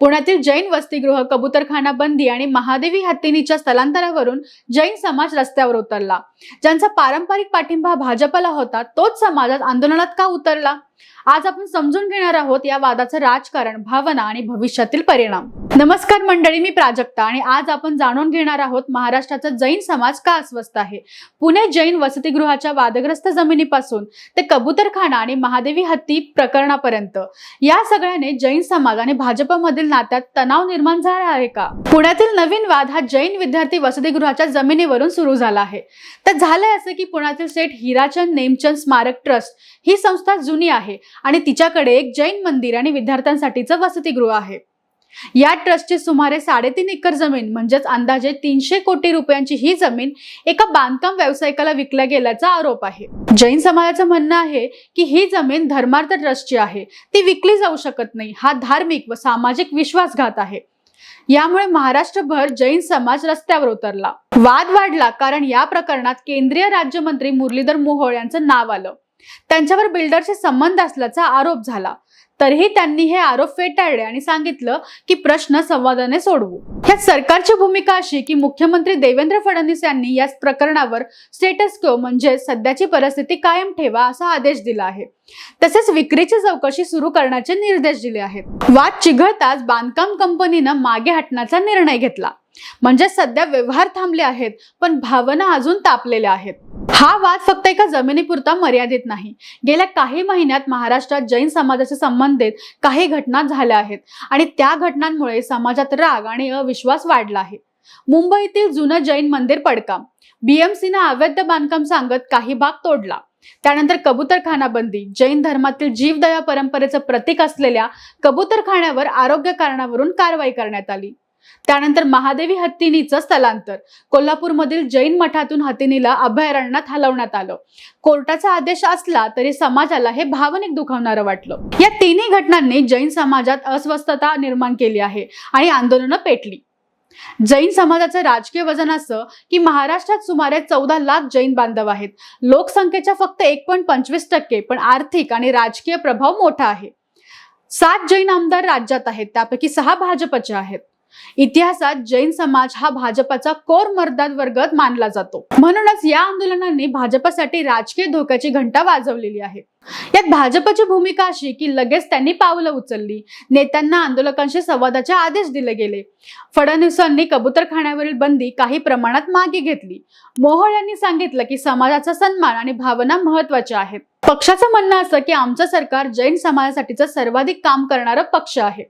पुण्यातील जैन वसतिगृह कबुतरखाना बंदी आणि महादेवी हत्तीनीच्या स्थलांतरावरून जैन समाज रस्त्यावर उतरला. ज्यांचा पारंपरिक पाठिंबा भाजपला होता तोच समाजात आंदोलनात का उतरला? आज आपण समजून घेणार आहोत या वादाचं राजकारण भावना आणि भविष्यातील परिणाम. नमस्कार मंडळी मी प्राजक्ता आणि आज आपण जाणून घेणार आहोत महाराष्ट्राचा जैन समाज का अस्वस्थ आहे? पुणे जैन वसतिगृहाच्या वादग्रस्त जमिनीपासून ते कबुतरखाना आणि महादेवी हत्ती प्रकरणापर्यंत. या सगळ्याने जैन समाज आणि भाजपमधील नात्यात तणाव निर्माण झाला आहे का? पुण्यातील नवीन वाद हा जैन विद्यार्थी वसतिगृहाच्या जमिनीवरून सुरू झाला आहे. तर झालंय असं की पुण्यातील सेठ हिराचंद नेमचंद स्मारक ट्रस्ट ही संस्था जुनी आहे. आणि तिच्याकडे एक जैन मंदिर आणि विद्यार्थ्यांसाठीचं वसतिगृह आहे. या ट्रस्टची सुमारे साडेतीन एकर जमीन म्हणजेच अंदाजे तीनशे कोटी रुपयांची ही जमीन एका बांधकाम व्यावसायिकाला विकल्या गेल्याचा आरोप आहे. जैन समाजाचं म्हणणं आहे की ही जमीन धर्मार्थ ट्रस्टची आहे. ती विकली जाऊ शकत नाही. हा धार्मिक व सामाजिक विश्वासघात आहे. यामुळे महाराष्ट्रभर जैन समाज रस्त्यावर उतरला. वाद वाढला कारण या प्रकरणात केंद्रीय राज्यमंत्री मुरलीधर मोहोळ यांचं नाव आलं. त्यांच्यावर बिल्डरचे संबंध असल्याचा आरोप झाला. तरीही त्यांनी हे आरोप फेटाळले आणि सांगितलं की प्रश्न संवादाने सोडवू. यात सरकारची भूमिका अशी की मुख्यमंत्री देवेंद्र फडणवीस यांनी या प्रकरणावर स्टेटस क्यो म्हणजे सध्याची परिस्थिती कायम ठेवा असा आदेश दिला आहे. तसेच विक्रीची चौकशी सुरू करण्याचे निर्देश दिले आहेत. वाद चिघळताच बांधकाम कंपनीनं मागे हटण्याचा निर्णय घेतला. म्हणजे सध्या व्यवहार थांबले आहेत पण भावना अजून तापलेल्या आहेत. हा वाद फक्त एका जमिनीपुरता मर्यादित नाही. गेल्या काही महिन्यात महाराष्ट्रात जैन समाजाशी संबंधित काही घटना झाल्या आहेत आणि त्या घटनांमुळे समाजात राग आणि अविश्वास वाढला आहे. मुंबईतील जुनं जैन मंदिर पडकाम. बीएमसीनं अवैध बांधकाम सांगत काही भाग तोडला. त्यानंतर कबूतरखाना बंदी जैन धर्मातील जीवदया परंपरेचं प्रतीक असलेल्या कबूतरखान्यावर आरोग्य कारणावरून कारवाई करण्यात आली. त्यानंतर महादेवी हत्तीनीचं स्थलांतर. कोल्हापूरमधील जैन मठातून हत्तीनीला अभयारण्यात हलवण्यात आलं. कोर्टाचा आदेश असला तरी समाजाला हे भावनिक दुखावणारं वाटलं. या तिन्ही घटनांनी जैन समाजात अस्वस्थता निर्माण केली आहे आणि आंदोलनं पेटली. जैन समाजाचं राजकीय वजन असं की महाराष्ट्रात सुमारे चौदा लाख जैन बांधव आहेत. लोकसंख्येच्या फक्त एक पॉईंट पंचवीस टक्के पण आर्थिक आणि राजकीय प्रभाव मोठा आहे. सात जैन आमदार राज्यात आहेत त्यापैकी सहा भाजपचे आहेत. इतिहासात जैन समाज हा भाजपाचा कोर मर्दाद वर्गात मानला जातो. म्हणूनच या आंदोलनांनी भाजपासाठी राजकीय धोक्याची घंटा वाजवलेली आहे. यात भाजपची भूमिका अशी की लगेच त्यांनी पावलं उचलली. नेत्यांना आंदोलकांशी संवादाचे आदेश दिले गेले. फडणवीसांनी कबूतरखान्यावरील बंदी काही प्रमाणात मागे घेतली. मोहोळ यांनी सांगितलं की समाजाचा सन्मान आणि भावना महत्त्वाच्या आहेत. पक्षाचं म्हणणं असं की आमचं सरकार जैन समाजासाठीचं सर्वाधिक काम करणारं पक्ष आहे.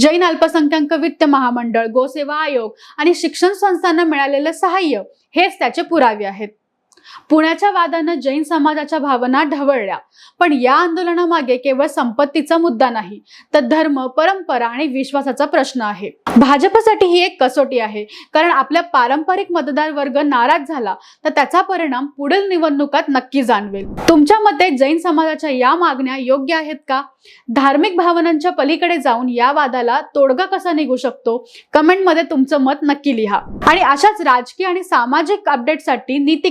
जैन अल्पसंख्याक वित्त महामंडळ गोसेवा आयोग आणि शिक्षण संस्थांना मिळालेलं सहाय्य हेच त्याचे पुरावे आहेत. पुण्याच्या वादानं जैन समाजाच्या भावना ढवळल्या. पण या आंदोलनामागे केवळ संपत्तीचा मुद्दा नाही तर धर्म परंपरा आणि विश्वासाचा प्रश्न आहे. भाजपसाठी ही एक कसोटी आहे कारण आपल्या पारंपरिक मतदार वर्ग नाराज झाला तर त्याचा परिणाम पुढील निवडणुकात नक्की जाणवेल. तुमच्या मते जैन समाजाच्या या मागण्या योग्य आहेत का? धार्मिक भावनांच्या पलीकडे जाऊन या वादाला तोडगा कसा निघू शकतो? कमेंटमध्ये तुमचं मत नक्की लिहा. आणि अशाच राजकीय आणि सामाजिक अपडेटसाठी नीती